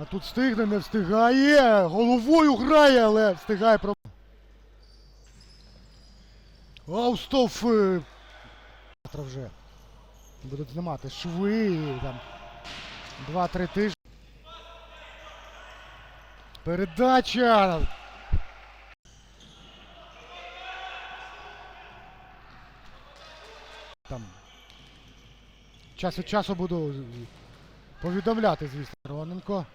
А тут встигне, не встигає. Головою грає, але встигає про. Аустов. е, вже будуть знімати шви. Там. Два-три тижні. Передача. Там. Час від часу буду повідомляти, звісно, Роненко.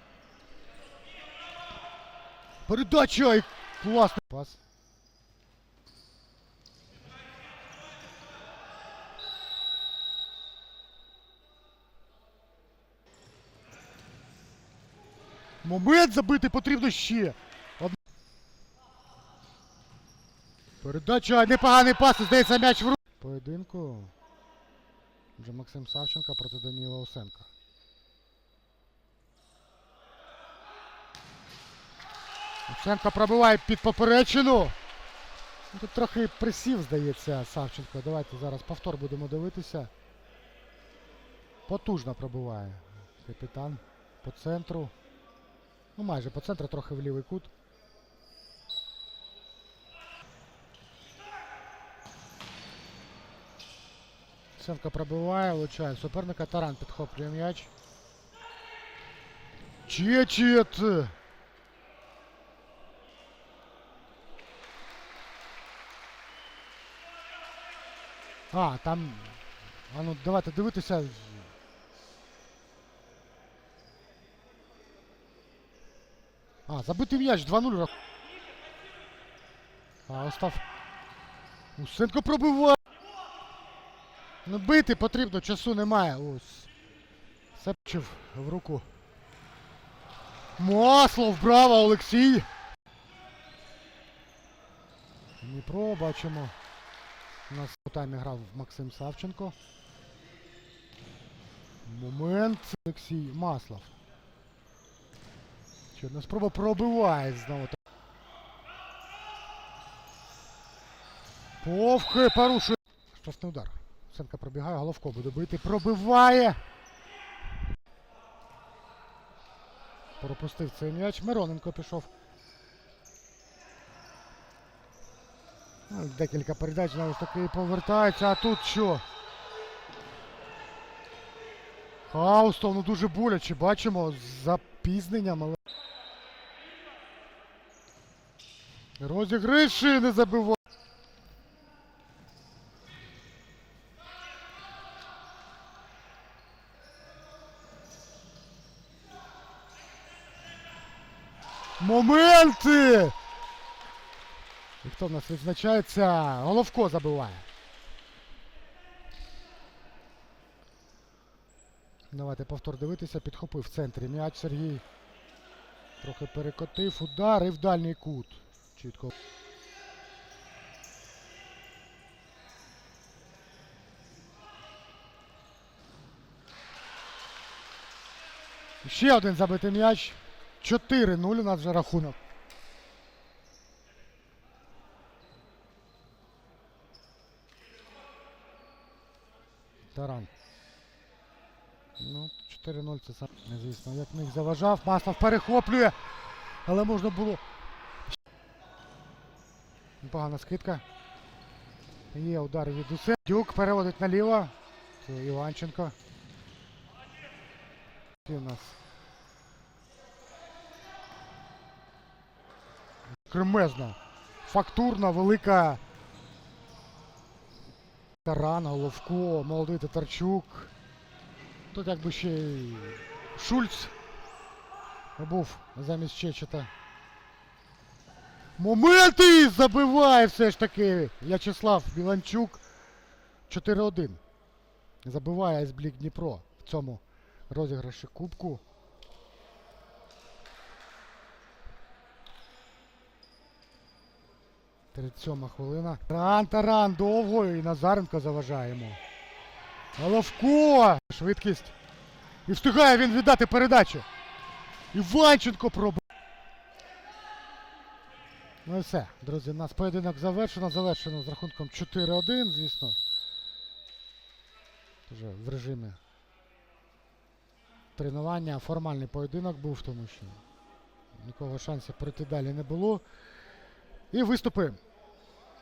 Передача! і Класний пас. Момент забити потрібно ще. Од... Передача, непоганий пас, здається м'яч в руку. Поєдинку. Вже Максим Савченко проти Даніла Осенка. Осенко пробиває під поперечину. Ну, Тут трохи присів, здається, Савченко. Давайте зараз повтор будемо дивитися. Потужно пробиває капітан по центру. Ну майже по центру, трохи в лівий кут. Сенко пробиває, влучає суперника. Таран підхоплює м'яч. Чечет! А, там. А ну давайте дивитися. А, забитий м'яч 2-0. рах- А, Остав. Усенко пробиває. Ну бити потрібно, часу немає. Ось. Сепчив в руку. Маслов, браво, Олексій! Дніпро, бачимо. У нас у таймі грав Максим Савченко. Момент. Олексій Маслов. Ще спроба пробиває знову. Повхи порушує. Штрафний удар. Сенка пробігає, головко буде бити. Пробиває. Пропустив цей м'яч. Мироненко пішов. Декілька передач знову ж таки повертається, а тут що? Хаустов, ну дуже боляче, бачимо, з запізненням, але. Розігриші не забиває. Моменти! Хто в нас відзначається? Головко забиває. Давайте повтор дивитися, підхопив в центрі м'яч Сергій. Трохи перекотив, удар і в дальній кут. Чітко. Ще один забитий м'яч. 4-0 у нас вже рахунок. Таран. Ну, 4-0 це сам, не звісно. Як міг заважав, Маслов перехоплює. Але можна було. Непогана скидка. Є удар від усе. Дюк переводить наліво. Це Іванченко. І у нас. Кремезна. Фактурна, велика. Таран, Головко, молодий Татарчук. Тут якби ще й Шульц був замість Чечета. Моменти! Забиває все ж таки В'ячеслав Біланчук. 4-1. Забиває Айсблік Дніпро в цьому розіграші Кубку. Тридцять сьома хвилина. Таран, таран, довго і Назаренко заважає йому. Головко! Швидкість. І встигає він віддати передачу. Іванченко пробив. Ну і все, друзі, у нас поєдинок завершено. Завершено з рахунком 4-1, звісно. Вже в режимі тренування. Формальний поєдинок був, тому що нікого шансів пройти далі не було. І виступи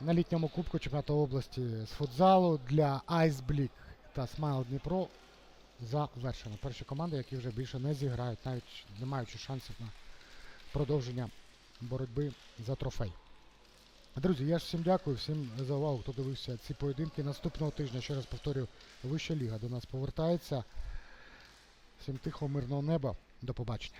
на літньому кубку чемпіонату області з футзалу для Айсблік та Смайл Дніпро завершено. Перші команди, які вже більше не зіграють, навіть не маючи шансів на продовження боротьби за трофей. Друзі, я ж всім дякую, всім за увагу, хто дивився ці поєдинки. Наступного тижня, ще раз повторюю, Вища ліга до нас повертається. Всім тихого, мирного неба. До побачення.